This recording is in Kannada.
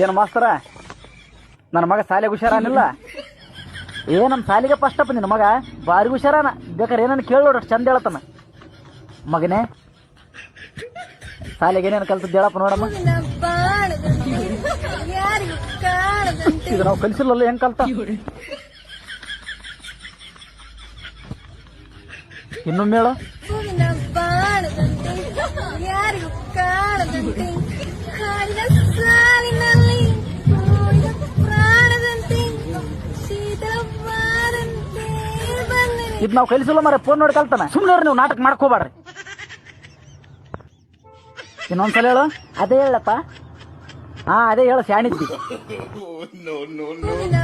ಏನು ಮಾಸ್ತರ? ನನ್ನ ಮಗ ಸಾಲಿಗೆ ಹುಷಾರಾನಿಲ್ಲ ಏ ನಮ್ಮ ಫಸ್ಟ್ ಅಪ್ಪ ನಿನ್ನ ಮಗ. ಭಾರಿ ಹುಷಾರಾನ. ಬೇಕಾರೆ ಏನನ್ನ ಕೇಳಿ ನೋಡ್ರಿ ಚಂದ ಹೇಳತ್ತನ. ಮಗನೇ ಸಾಲಿಗೆ ಏನೇನು ಕಲ್ತದ್ದು ಹೇಳಪ್ಪ ನೋಡಮ್ಮ. ಇದು ನಾವು ಕಲಿಸಿಲ್ಲಲ್ಲ, ಹೆಂಗ್ ಕಲ್ತ? ಇನ್ನೊಮ್ಮೆ ಹೇಳು. ಇದು ನಾವು ಕಲಿಸಿಲ್ಲ ಮರ ಫೋನ್ ನೋಡಿ ಕಲ್ತಾನ ಸುಮ್ಮನೆ ನೀವು ನಾಟಕ ಮಾಡ್ಕೋಬಾರ್ರಿ ಇನ್ನೊಂದ್ಸಲ ಹೇಳು. ಅದೇ ಹೇಳಪ್ಪ. ಹಾ ಅದೇ ಹೇಳು ಸ್ಯಾಣಿದ್ದಿ ಹೂವಿನ